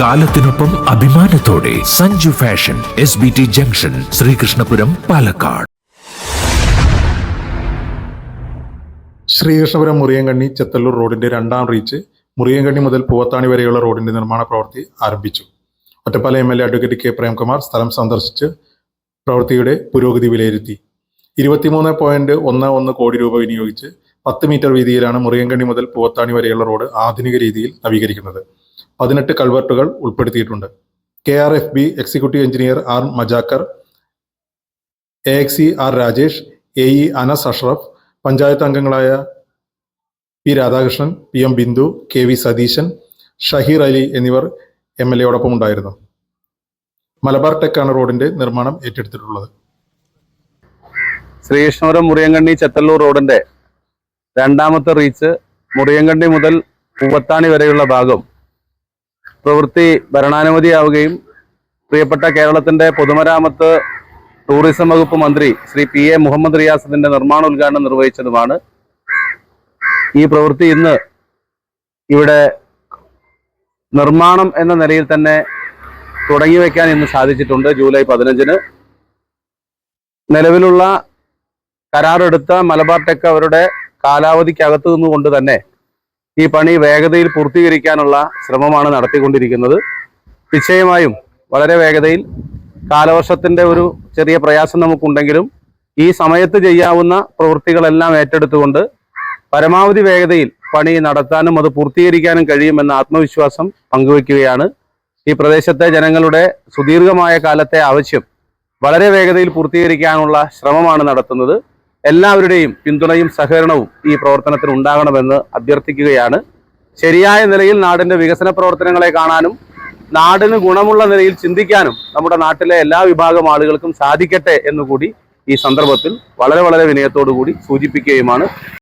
കാലത്തിനൊപ്പം അഭിമാനത്തോടെ Sanju fashion S B T junction Sreekrishnapuram Palakkad. Sreekrishnapuram Muriyankanni Chethallur റോഡിന്റെ രണ്ടാം reach മുറിയങ്കണ്ണി മുതൽ പൂവത്താണി വരെയുള്ള റോഡിന്റെ നിർമ്മാണ പ്രവൃത്തി ആരംഭിച്ചു. Ottapalam M L A advocate K Premkumar സ്ഥലം സന്ദർശിച്ച് പ്രവൃത്തിയുടെ പുരോഗതി വിലയിരുത്തി. ഇരുപത്തിമൂന്ന് പോയിന്റ് ഒന്ന് ഒന്ന് കോടി രൂപ വിനിയോഗിച്ച് പത്ത് മീറ്റർ വീതിയിലാണ് മുറിയങ്കണ്ണി മുതൽ പൂവത്താണി വരെയുള്ള റോഡ് ആധുനിക രീതിയിൽ നവീകരിക്കുന്നത്. പതിനെട്ട് കൾവർട്ടുകൾ ഉൾപ്പെടുത്തിയിട്ടുണ്ട്. K R F B executive engineer R മജാക്കർ A exe R Rajesh A E Anas Ashraf panchayat അംഗങ്ങളായ P Radhakrishnan P M Bindu K V Satheesan Shaheer Ali എന്നിവർ എം എൽ എയോടൊപ്പം ഉണ്ടായിരുന്നു. മലബാർ ടെക്കാണ് റോഡിന്റെ നിർമ്മാണം ഏറ്റെടുത്തിട്ടുള്ളത്. ശ്രീകൃഷ്ണപുരം മുറിയങ്കണ്ണി ചെത്തല്ലൂർ റോഡിന്റെ രണ്ടാമത്തെ റീച്ച് മുറിയങ്കണ്ണി മുതൽ പൂവത്താണി വരെയുള്ള ഭാഗം പ്രവൃത്തി ഭരണാനുമതിയാവുകയും പ്രിയപ്പെട്ട കേരളത്തിന്റെ പൊതുമരാമത്ത് ടൂറിസം വകുപ്പ് മന്ത്രി ശ്രീ പി എ മുഹമ്മദ് റിയാസിന്റെ നിർമ്മാണ ഉദ്ഘാടനം നിർവഹിച്ചതുമാണ്. ഈ പ്രവൃത്തി ഇന്ന് ഇവിടെ നിർമ്മാണം എന്ന നിലയിൽ തന്നെ തുടങ്ങി വയ്ക്കാൻ ഇന്ന് സാധിച്ചിട്ടുണ്ട് ജൂലൈ പതിനഞ്ചിന്. നിലവിലുള്ള കരാറെടുത്ത മലബാർ ടെക് അവരുടെ കാലാവധിക്കകത്തു നിന്നുകൊണ്ട് തന്നെ ഈ പണി വേഗതയിൽ പൂർത്തീകരിക്കാനുള്ള ശ്രമമാണ് നടത്തിക്കൊണ്ടിരിക്കുന്നത്. നിശ്ചയമായും വളരെ വേഗതയിൽ കാലവർഷത്തിന്റെ ഒരു ചെറിയ പ്രയാസം നമുക്കുണ്ടെങ്കിലും ഈ സമയത്ത് ചെയ്യാവുന്ന പ്രവൃത്തികളെല്ലാം ഏറ്റെടുത്തുകൊണ്ട് പരമാവധി വേഗതയിൽ പണി നടത്താനും അത് പൂർത്തീകരിക്കാനും കഴിയുമെന്ന ആത്മവിശ്വാസം പങ്കുവയ്ക്കുകയാണ്. ഈ പ്രദേശത്തെ ജനങ്ങളുടെ സുദീർഘമായ കാലത്തെ ആവശ്യം വളരെ വേഗതയിൽ പൂർത്തീകരിക്കാനുള്ള ശ്രമമാണ് നടത്തുന്നത്. എല്ലാവരുടെയും പിന്തുണയും സഹകരണവും ഈ പ്രവർത്തനത്തിന് ഉണ്ടാകണമെന്ന് അഭ്യർത്ഥിക്കുകയാണ്. ശരിയായ നിലയിൽ നാടിന്റെ വികസന പ്രവർത്തനങ്ങളെ കാണാനും നാടിന് ഗുണമുള്ള നിലയിൽ ചിന്തിക്കാനും നമ്മുടെ നാട്ടിലെ എല്ലാ വിഭാഗം ആളുകൾക്കും സാധിക്കട്ടെ എന്നുകൂടി ഈ സന്ദർഭത്തിൽ വളരെ വളരെ വിനയത്തോടു കൂടി സൂചിപ്പിക്കുകയുമാണ്.